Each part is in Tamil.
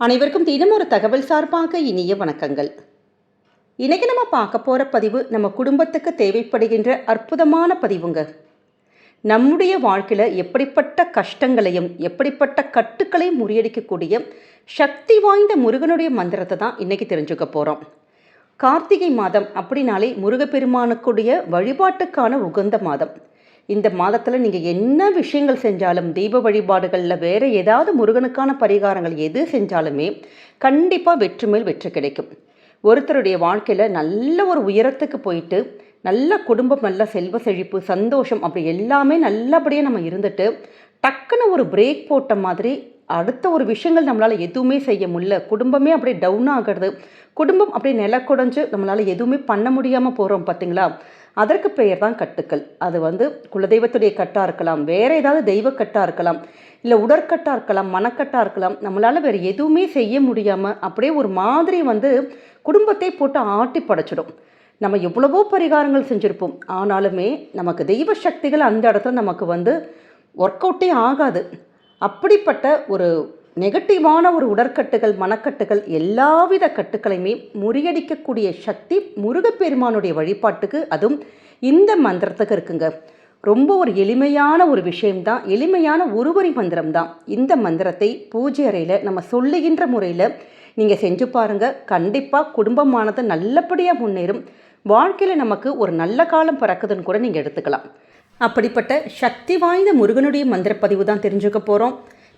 அனைவருக்கும் தினம் ஒரு தகவல் சார்பாக இனிய வணக்கங்கள். இன்றைக்கி நம்ம பார்க்க போகிற பதிவு நம்ம குடும்பத்துக்கு தேவைப்படுகின்ற அற்புதமான பதிவுங்க. நம்முடைய வாழ்க்கையில் எப்படிப்பட்ட கஷ்டங்களையும் எப்படிப்பட்ட கட்டுக்களையும் முறியடிக்கக்கூடிய சக்தி வாய்ந்த முருகனுடைய மந்திரத்தை தான் இன்னைக்கு தெரிஞ்சுக்க போகிறோம் கார்த்திகை மாதம் அப்படின்னாலே முருகப்பெருமானுக்குடைய வழிபாட்டுக்கான உகந்த மாதம். இந்த மாதத்தில் நீங்கள் என்ன விஷயங்கள் செஞ்சாலும் தெய்வ வழிபாடுகளில் வேறு ஏதாவது முருகனுக்கான பரிகாரங்கள் எது செஞ்சாலுமே கண்டிப்பாக வெற்றி மேல் வெற்றி கிடைக்கும். ஒருத்தருடைய வாழ்க்கையில் நல்ல ஒரு உயரத்துக்கு போயிட்டு நல்ல குடும்பம் நல்ல செல்வ செழிப்பு சந்தோஷம் அப்படி எல்லாமே நல்லபடியாக நம்ம இருந்துட்டு டக்குன்னு ஒரு பிரேக் போட்ட மாதிரி அடுத்த ஒரு விஷயங்கள் நம்மளால் எதுவுமே செய்ய முடியல. குடும்பமே அப்படியே டவுன் ஆகிறது. குடும்பம் அப்படியே நில குடஞ்சு நம்மளால் எதுவுமே பண்ண முடியாமல் போகிறோம் பார்த்தீங்களா அதற்கு பெயர் தான் கட்டுக்கள். அது வந்து குலதெய்வத்துடைய கட்டாக இருக்கலாம் வேறு ஏதாவது தெய்வ கட்டாக இருக்கலாம் இல்லை உடற்கட்டாக இருக்கலாம் மனக்கட்டாக இருக்கலாம் நம்மளால் வேறு எதுவுமே செய்ய முடியாமல் அப்படியே ஒரு மாதிரி வந்து குடும்பத்தை போட்டு ஆட்டி படைச்சிடும். நம்ம எவ்வளவோ பரிகாரங்கள் செஞ்சுருப்போம். ஆனாலுமே நமக்கு தெய்வ சக்திகள் அந்த இடத்துல நமக்கு வந்து ஒர்க் அவுட்டே ஆகாது. அப்படிப்பட்ட ஒரு நெகட்டிவான ஒரு உடற்கட்டுகள் மனக்கட்டுகள் எல்லாவித கட்டுக்களையுமே முறியடிக்கக்கூடிய சக்தி முருகப்பெருமானுடைய வழிபாட்டுக்கு அதுவும் இந்த மந்திரத்துக்கு இருக்குங்க. ரொம்ப ஒரு எளிமையான ஒரு விஷயம்தான். எளிமையான ஒருவரி மந்திரம் தான் இந்த மந்திரத்தை பூஜை அறையில் நம்ம சொல்லுகின்ற முறையில் நீங்கள் செஞ்சு பாருங்கள் கண்டிப்பாக குடும்பமானது நல்லபடியாக முன்னேறும். வாழ்க்கையில் நமக்கு ஒரு நல்ல காலம் பிறக்குதுன்னு கூட நீங்கள் எடுத்துக்கலாம். அப்படிப்பட்ட சக்தி வாய்ந்த முருகனுடைய மந்திர பதிவு தான் தெரிஞ்சுக்க போகிறோம்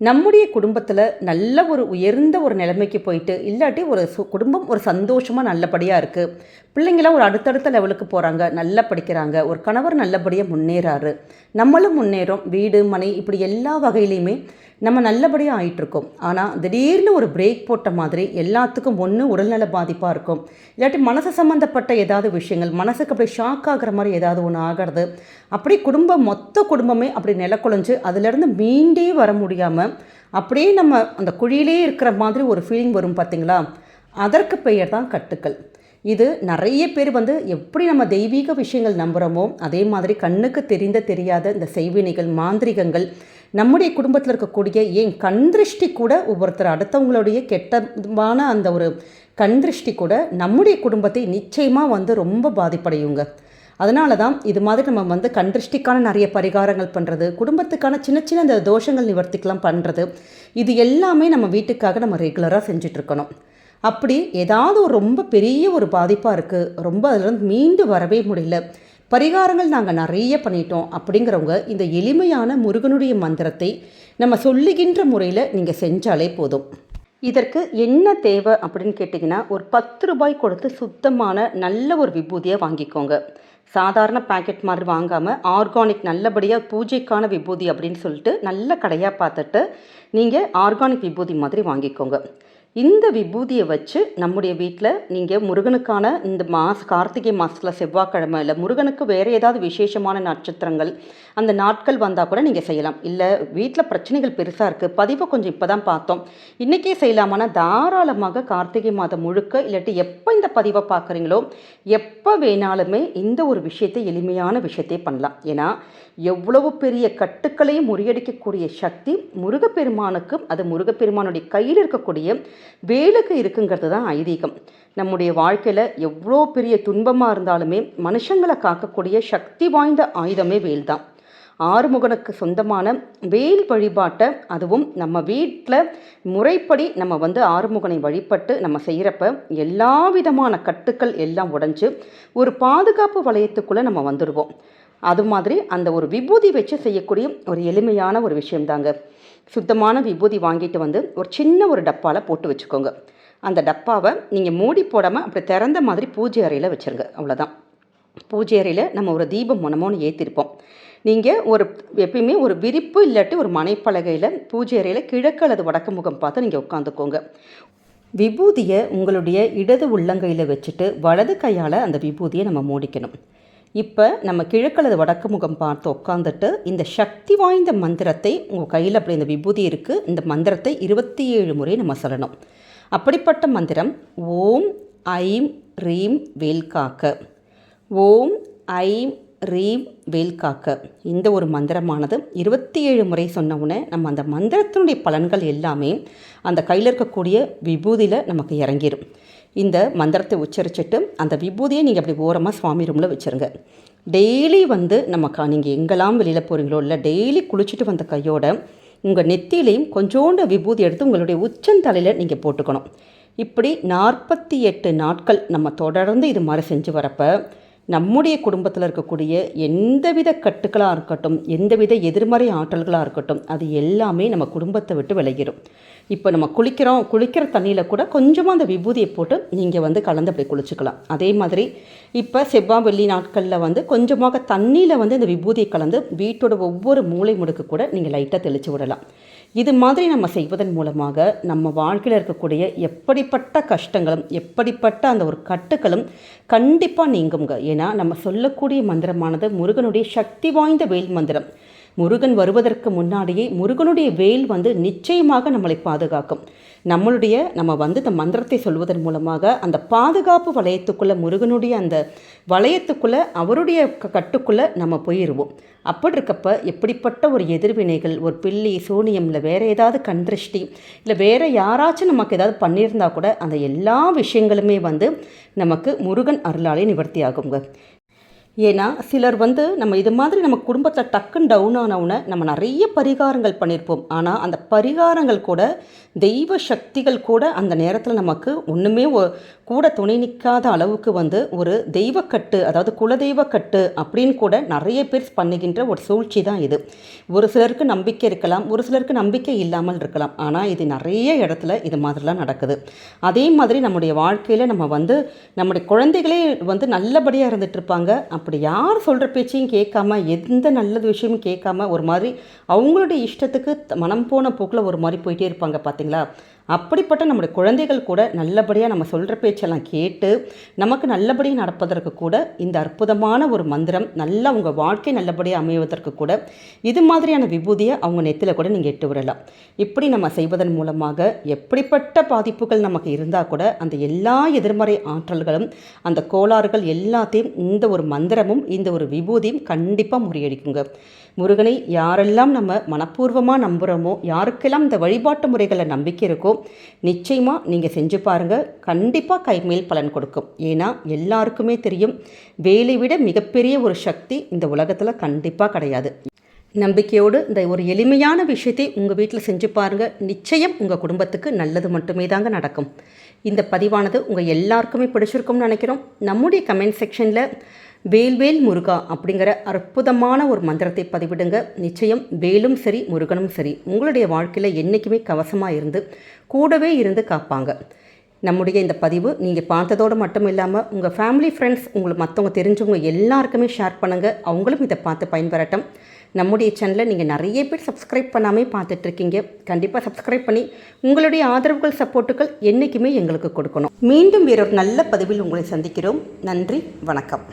நம்முடைய குடும்பத்தில் நல்ல ஒரு உயர்ந்த ஒரு நிலைமைக்கு போயிட்டு இல்லாட்டி ஒரு சு குடும்பம் ஒரு சந்தோஷமாக நல்லபடியாக இருக்குது பிள்ளைங்களாம் ஒரு அடுத்தடுத்த லெவலுக்கு போகிறாங்க நல்லா படிக்கிறாங்க ஒரு கணவர் நல்லபடியாக முன்னேறாரு. நம்மளும் முன்னேறோம் வீடு மனை இப்படி எல்லா வகையிலையுமே நம்ம நல்லபடியாக ஆகிட்டுருக்கோம் ஆனால் திடீர்னு ஒரு பிரேக் போட்ட மாதிரி எல்லாத்துக்கும் ஒன்று உடல்நல பாதிப்பாக இருக்கும். இல்லாட்டி மனசு சம்மந்தப்பட்ட ஏதாவது விஷயங்கள் மனசுக்கு அப்படி ஷாக் ஆகிற மாதிரி ஏதாவது ஒன்று ஆகிறது அப்படி குடும்பம் மொத்த குடும்பமே அப்படி நிலக்குலைஞ்சு அதுலேருந்து மீண்டே வர முடியாமல் அப்படியே நம்ம அந்த குழியிலே இருக்கிற மாதிரி ஒரு ஃபீலிங் வரும் பார்த்தீங்களா அதற்கு பெயர் தான் கட்டுக்கள். இது நிறைய பேர் வந்து எப்படி நம்ம தெய்வீக விஷயங்கள் நம்புகிறோமோ அதே மாதிரி கண்ணுக்கு தெரிந்த தெரியாத இந்த செய்வினைகள் மாந்திரிகங்கள் நம்முடைய குடும்பத்தில் இருக்கக்கூடிய ஏன் கண் திருஷ்டி கூட ஒவ்வொருத்தர் அடுத்தவங்களுடைய கெட்டமான அந்த ஒரு கண் திருஷ்டி கூட நம்முடைய குடும்பத்தை நிச்சயமாக வந்து ரொம்ப பாதிப்படையுங்க. அதனால தான் இது மாதிரி நம்ம வந்து கண்திருஷ்டிக்கான நிறைய பரிகாரங்கள் பண்ணுறது குடும்பத்துக்கான சின்ன சின்ன இந்த தோஷங்கள் நிவர்த்திக்கெலாம் பண்ணுறது இது எல்லாமே நம்ம வீட்டுக்காக நம்ம ரெகுலராக செஞ்சிட்ருக்கணும் அப்படி ஏதாவது ஒரு ரொம்ப பெரிய ஒரு பாதிப்பாக இருக்குது ரொம்ப அதிலிருந்து மீண்டு வரவே முடியல பரிகாரங்கள் நாங்கள் நிறைய பண்ணிட்டோம் அப்படிங்கிறவங்க இந்த எளிமையான முருகனுடைய மந்திரத்தை நம்ம சொல்லுகின்ற முறையில் நீங்கள் செஞ்சாலே போதும். இதற்கு என்ன தேவை அப்படின்னு கேட்டிங்கன்னா ஒரு பத்து ரூபாய் கொடுத்து சுத்தமான நல்ல ஒரு விபூதியை வாங்கிக்கோங்க. சாதாரண பேக்கெட் மாதிரி வாங்காமல் ஆர்கானிக் நல்லபடியாக பூஜைக்கான விபூதி அப்படின்னு சொல்லிட்டு நல்ல கடையாக பார்த்துட்டு நீங்கள் ஆர்கானிக் விபூதி மாதிரி வாங்கிக்கோங்க. இந்த விபூதியை வச்சு நம்முடைய வீட்டில் நீங்கள் முருகனுக்கான இந்த மாஸ் கார்த்திகை மாதத்தில் செவ்வாய்க்கிழமை இல்லை முருகனுக்கு வேறு ஏதாவது விசேஷமான நட்சத்திரங்கள் அந்த நாட்கள் வந்தால் கூட நீங்கள் செய்யலாம். இல்லை வீட்டில் பிரச்சனைகள் பெருசாக இருக்குது பதிவை கொஞ்சம் இப்போ தான் பார்த்தோம். இன்றைக்கே செய்யலாமானா? தாராளமாக கார்த்திகை மாதம் முழுக்க இல்லாட்டி எப்போ இந்த பதிவை பார்க்குறீங்களோ எப்போ வேணாலுமே இந்த ஒரு விஷயத்தை எளிமையான விஷயத்தை பண்ணலாம். ஏன்னா எவ்வளவு பெரிய கட்டுக்களையும் முறியடிக்கக்கூடிய சக்தி முருகப்பெருமானுக்கும் அது முருகப்பெருமானுடைய கையில் இருக்கக்கூடிய வேலுக்கு இருக்குங்கிறது தான் ஐதீகம். நம்முடைய வாழ்க்கையில் எவ்வளோ பெரிய துன்பமாக இருந்தாலுமே மனுஷங்களை காக்கக்கூடிய சக்தி வாய்ந்த ஆயுதமே வேல் தான். ஆறுமுகனுக்கு சொந்தமான வேல் வழிபாட்டை அதுவும் நம்ம வீட்டில் முறைப்படி நம்ம வந்து ஆறுமுகனை வழிபட்டு நம்ம செய்கிறப்ப எல்லா விதமான கட்டுக்கள் எல்லாம் உடஞ்சி ஒரு பாதுகாப்பு வளையத்துக்குள்ளே நம்ம வந்துடுவோம். அது மாதிரி அந்த ஒரு விபூதி வச்சு செய்யக்கூடிய ஒரு எளிமையான ஒரு விஷயம்தாங்க. சுத்தமான விபூதி வாங்கிட்டு வந்து ஒரு சின்ன ஒரு டப்பாவில் போட்டு வச்சுக்கோங்க. அந்த டப்பாவை நீங்கள் மூடி போடாமல் அப்படி திறந்த மாதிரி பூஜை அறையில் வச்சுருங்க. அவ்வளோதான் பூஜை அறையில் நம்ம ஒரு தீபம் மனமோன்னு ஏற்றிருப்போம் நீங்கள் ஒரு எப்பயுமே ஒரு விரிப்பு இல்லாட்டி ஒரு மனைப்பலகையில் பூஜை அறையில் கிழக்கு அல்லது வடக்கு முகம் பார்த்து நீங்கள் உட்காந்துக்கோங்க விபூதியை உங்களுடைய இடது உள்ளங்கையில் வச்சுட்டு வலது கையால் அந்த விபூதியை நம்ம மூடிக்கணும். இப்போ நம்ம கிழக்கல்லது வடக்கு முகம் பார்த்து உட்காந்துட்டு இந்த சக்தி வாய்ந்த மந்திரத்தை உங்கள் கையில் அப்படி இந்த விபூதி இருக்குது இந்த மந்திரத்தை இருபத்தி ஏழு முறை நம்ம சொல்லணும். அப்படிப்பட்ட மந்திரம் ஓம் ஐம் ரீம் வேல்காக்க ஓம் ஐம் ரீம் வேல்காக்க இந்த ஒரு மந்திரமானது இருபத்தி ஏழு முறை சொன்ன உடனே நம்ம அந்த மந்திரத்தினுடைய பலன்கள் எல்லாமே அந்த கையில் இருக்கக்கூடிய விபூதியில் நமக்கு இறங்கிடும் இந்த மந்திரத்தை உச்சரிச்சுட்டு அந்த விபூதியை நீங்கள் அப்படி ஓரமாக சுவாமி ரூமில் வச்சுருங்க. டெய்லி வந்து நம்ம கா நீங்கள் எங்கெல்லாம் வெளியில் போகிறீங்களோ இல்லை டெய்லி குளிச்சுட்டு வந்த கையோட உங்கள் நெத்திலையும் கொஞ்சோண்டு விபூதி எடுத்து உங்களுடைய உச்சந்தலையில் நீங்கள் போட்டுக்கணும். இப்படி நாற்பத்தி எட்டு நாட்கள் நம்ம தொடர்ந்து இது மாதிரி செஞ்சு வரப்போ நம்முடைய குடும்பத்தில் இருக்கக்கூடிய எந்தவித கட்டுக்களாக இருக்கட்டும் எந்தவித எதிர்மறை ஆற்றல்களாக இருக்கட்டும் அது எல்லாமே நம்ம குடும்பத்தை விட்டு விலகிடும் இப்போ நம்ம குளிக்கிறோம் குளிக்கிற தண்ணியில் கூட கொஞ்சமாக அந்த விபூதியை போட்டு நீங்கள் வந்து கலந்து அப்படி குளிச்சுக்கலாம். அதே மாதிரி இப்போ செவ்வாய் வெள்ளி நாட்களில் வந்து கொஞ்சமாக தண்ணியில் வந்து இந்த விபூதியை கலந்து வீட்டோட ஒவ்வொரு மூளை முடுக்கு கூட நீங்கள் லைட்டாக தெளித்து விடலாம். இது மாதிரி நம்ம செய்வதன் மூலமாக நம்ம வாழ்க்கையில் இருக்கக்கூடிய எப்படிப்பட்ட கஷ்டங்களும் எப்படிப்பட்ட அந்த ஒரு கட்டுகளும் கண்டிப்பாக நீங்குங்க. ஏன்னா நம்ம சொல்லக்கூடிய மந்திரமானது முருகனுடைய சக்தி வாய்ந்த வேல் மந்திரம். முருகன் வருவதற்கு முன்னாடியே முருகனுடைய வேல் வந்து நிச்சயமாக நம்மளை பாதுகாக்கும். நம்மளுடைய நம்ம வந்து இந்த மந்திரத்தை சொல்வதன் மூலமாக அந்த பாதுகாப்பு வளையத்துக்குள்ளே முருகனுடைய அந்த வளையத்துக்குள்ளே அவருடைய க கட்டுக்குள்ளே நம்ம போயிடுவோம் அப்படி இருக்கப்ப எப்படிப்பட்ட ஒரு எதிர்வினைகள் ஒரு பில்லி சூனியம் இல்லை வேறு ஏதாவது கண்திருஷ்டி இல்லை வேறு யாராச்சும் நமக்கு ஏதாவது பண்ணியிருந்தா கூட அந்த எல்லா விஷயங்களுமே வந்து நமக்கு முருகன் அருளாலே நிவர்த்தி ஆகுங்க ஏன்னா சிலர் வந்து நம்ம இது மாதிரி நம்ம குடும்பத்தில் டக்குன்னு டவுன் ஆனவுன நம்ம நிறைய பரிகாரங்கள் பண்ணியிருப்போம் ஆனால் அந்த பரிகாரங்கள் கூட தெய்வ சக்திகள் கூட அந்த நேரத்தில் நமக்கு ஒன்றுமே கூட துணை நிற்காத அளவுக்கு வந்து ஒரு தெய்வக்கட்டு அதாவது குலதெய்வக்கட்டு அப்படின்னு கூட நிறைய பேர் பண்ணுகின்ற ஒரு சூழ்ச்சி தான் இது. ஒரு சிலருக்கு நம்பிக்கை இருக்கலாம் ஒரு சிலருக்கு நம்பிக்கை இல்லாமல் இருக்கலாம். ஆனால் இது நிறைய இடத்துல இது மாதிரிலாம் நடக்குது. அதே மாதிரி நம்முடைய வாழ்க்கையில் நம்ம வந்து நம்முடைய குழந்தைகளே வந்து நல்லபடியாக இருந்துகிட்ருப்பாங்க அப்படி யார் சொல்கிற பேச்சையும் கேட்காம எந்த நல்லது விஷயமும் கேட்காம ஒரு மாதிரி அவங்களுடைய இஷ்டத்துக்கு மனம் போன போக்கில் ஒரு மாதிரி போயிட்டே இருப்பாங்க பார்த்தீங்களா அப்படிப்பட்ட நம்முடைய குழந்தைகள் கூட நல்லபடியாக நம்ம சொல்கிற பேச்செல்லாம் கேட்டு நமக்கு நல்லபடியாக நடப்பதற்கு கூட இந்த அற்புதமான ஒரு மந்திரம் நல்லா உங்கள் வாழ்க்கை நல்லபடியாக அமைவதற்கு கூட இது மாதிரியான விபூதியை அவங்க நெத்தில் கூட நீங்கள் எட்டு விடலாம். இப்படி நம்ம செய்வதன் மூலமாக எப்படிப்பட்ட பாதிப்புகள் நமக்கு இருந்தால் கூட அந்த எல்லா எதிர்மறை ஆற்றல்களும் அந்த கோளாறுகள் எல்லாத்தையும் இந்த ஒரு மந்திரமும் இந்த ஒரு விபூதியும் கண்டிப்பாக முறியடிக்குங்க. முருகனை யாரெல்லாம் நம்ம மனப்பூர்வமாக நம்புகிறோமோ யாருக்கெல்லாம் இந்த வழிபாட்டு முறைகளை நம்பிக்கை இருக்கோ நிச்சயமாக நீங்கள் செஞ்சு பாருங்கள் கண்டிப்பாக கைமேல் பலன் கொடுக்கும். ஏன்னா எல்லாருக்குமே தெரியும் வேலை விட மிகப்பெரிய ஒரு சக்தி இந்த உலகத்தில் கண்டிப்பாக கிடையாது. நம்பிக்கையோடு இந்த ஒரு எளிமையான விஷயத்தை உங்கள் வீட்டில் செஞ்சு பாருங்கள் நிச்சயம் உங்கள் குடும்பத்துக்கு நல்லது மட்டுமே தாங்க நடக்கும். இந்த பதிவானது உங்கள் எல்லாருக்குமே பிடிச்சிருக்கும்னு நினைக்கிறோம். நம்முடைய கமெண்ட் செக்ஷனில் வேல்வேல் முருகா அப்படிங்கிற அற்புதமான ஒரு மந்திரத்தை பதிவிடுங்க. நிச்சயம் வேலும் சரி முருகனும் சரி. உங்களுடைய வாழ்க்கையில் என்றைக்குமே கவசமாக இருந்து கூடவே இருந்து காப்பாங்க. நம்முடைய இந்த பதிவு நீங்கள் பார்த்ததோடு மட்டும் இல்லாமல் உங்கள் ஃபேமிலி ஃப்ரெண்ட்ஸ் உங்களுக்கு மற்றவங்க தெரிஞ்சவங்க எல்லாருக்குமே ஷேர் பண்ணுங்கள் அவங்களும் இதை பார்த்து பயன்பெறட்டும். நம்முடைய சேனலை நீங்கள் நிறைய பேர் சப்ஸ்கிரைப் பண்ணாமே பார்த்துட்ருக்கீங்க கண்டிப்பாக சப்ஸ்கிரைப் பண்ணி உங்களுடைய ஆதரவுகள் சப்போர்ட்டுகள் என்றைக்குமே எங்களுக்கு கொடுக்கணும். மீண்டும் வேறொரு நல்ல பதிவில் உங்களை சந்திக்கிறோம். நன்றி வணக்கம்.